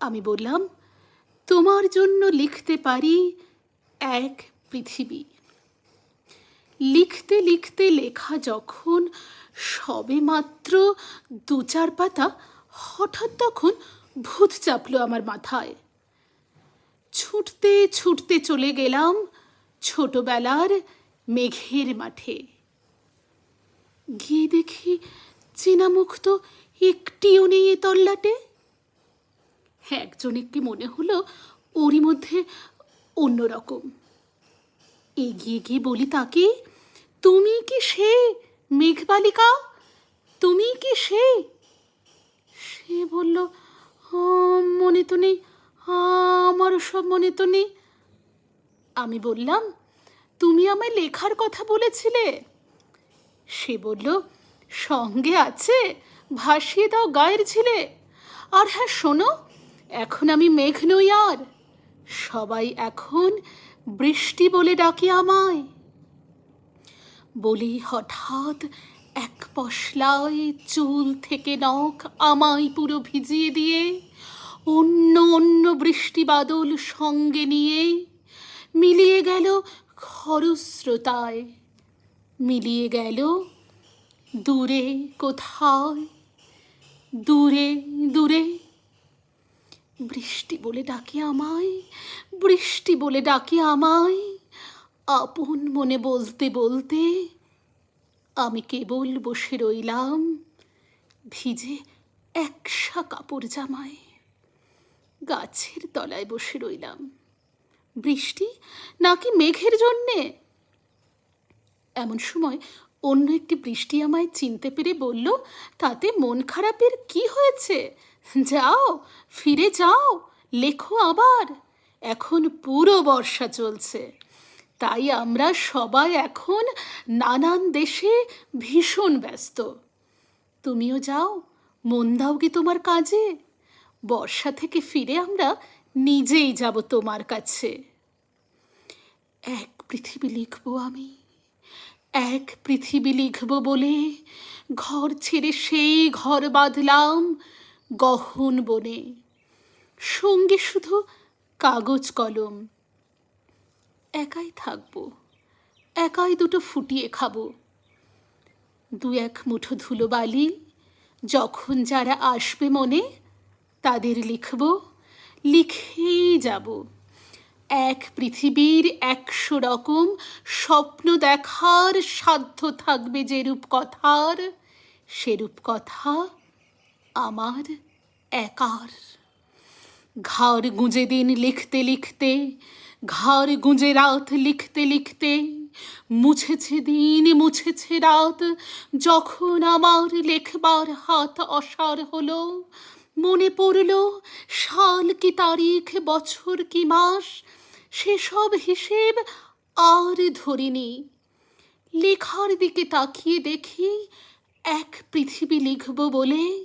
আমি বললাম, তোমার জন্য লিখতে পারি এক পৃথিবী। লিখতে লিখতে লেখা যখন সবে মাত্র দু চার পাতা, হঠাৎ তখন ভূত চাপলো আমার মাথায়। ছুটতে ছুটতে চলে গেলাম ছোটবেলার মেঘের মাঠে। গিয়ে দেখি চেনা মুখ তো একটিও নেই এ তল্লাটে। একজনেরকে মনে হলো ওরই মধ্যে অন্যরকম? এগিয়ে গিয়ে বলি তাকে তুমি কি সে মেঘবালিকা? তুমি কি সে? সে বলল "ও, মনে তো নেই আমারও সব মনে তো নেই। আমি বললাম তুমি আমায় লেখার কথা বলেছিলে? সে বলল সঙ্গে আছে ভাসিয়ে দাও গায়ের ছিলে আর হ্যাঁ শোনো এখন আমি মেঘ নই আর সবাই এখন বৃষ্টি বলে ডাকে আমায়। বলি, হঠাৎ এক পশলায় চুল থেকে নখ আমায় পুরো ভিজিয়ে দিয়ে, অন্য অন্য বৃষ্টি বাদল সঙ্গে নিয়ে মিলিয়ে গেল খরস্রোতায়। মিলিয়ে গেল দূরে কোথায়? দূরে দূরে বৃষ্টি বলে ডাকে আমায়, বৃষ্টি বলে ডাকে আমায়। আপন মনে বলতে বলতে আমি কেবল বসে রইলাম ভিজে একসা কাপড় জামায়। গাছের তলায় বসে রইলাম। বৃষ্টি নাকি মেঘের জন্যে? এমন সময় অন্য একটি বৃষ্টি আমায় চিনতে পেরে বলল, তাতে মন খারাপের কি হয়েছে? যাও, ফিরে যাও, লেখো আবার। এখন পুরো বর্ষা চলছে। তাই আমরা সবাই এখন নানান দেশে ভীষণ ব্যস্ত। তুমিও যাও, মন দাও কি তোমার কাজে। বর্ষা থেকে ফিরে আমরা নিজেই যাব তোমার কাছে। এক পৃথিবী লিখব আমি, এক পৃথিবী লিখব বলে ঘর ছেড়ে সেই ঘর বাঁধলাম। গহন বনে। সঙ্গে শুধু কাগজ কলম। একাই থাকব, একাই দুটো ফুটিয়ে খাব। দু এক মুঠো ধুলো বালি, যখন যারা আসবে মনে, তাদের লিখব, লিখেই যাব। এক পৃথিবীর একশো রকম স্বপ্ন দেখার সাধ্য থাকবে যেরূপ কথার সেরূপ কথা আমার একার। ঘর গুঁজে দিন লিখতে লিখতে ঘর গুঁজে রাত লিখতে লিখতে, মুছেছে দিন, মুছেছে রাত, যখন আমার লেখবার হাত অসার হলো, মনে পড়ল সাল কি তারিখ, বছর কি মাস, সেসব হিসেব আর ধরিনি। লেখার দিকে তাকিয়ে দেখি এক পৃথিবী লিখব বলে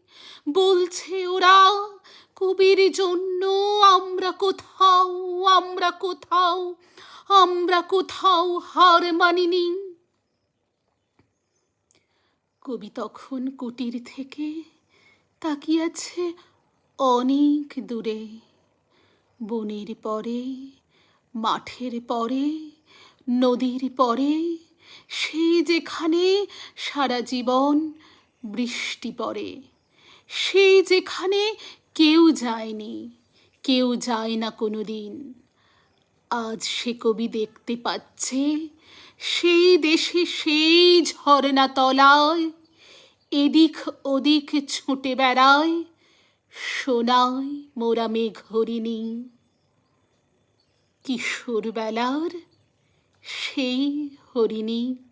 বলছে ওরা, কবির জন্য আমরা কোথাও আমরা কোথাও আমরা কোথাও হার মানিনি। কবি তখন কুটির থেকে তাকিয়াছে অনেক দূরে। বনের পরে, মাঠের পরে, নদীর পরে, সে যেখানে সারা জীবন বৃষ্টি পড়ে। সে যেখানে কেউ যায়নি, কেউ যায় না কোনো দিন আজ সে কবি দেখতে পাচ্ছে, সেই দেশে সেই ঝর্ণা তলায়, এদিক ওদিক ছুটে বেড়ায় সোনায় মোরা মেঘ হরিণী। কিশোর বেলার সেই হরিণী।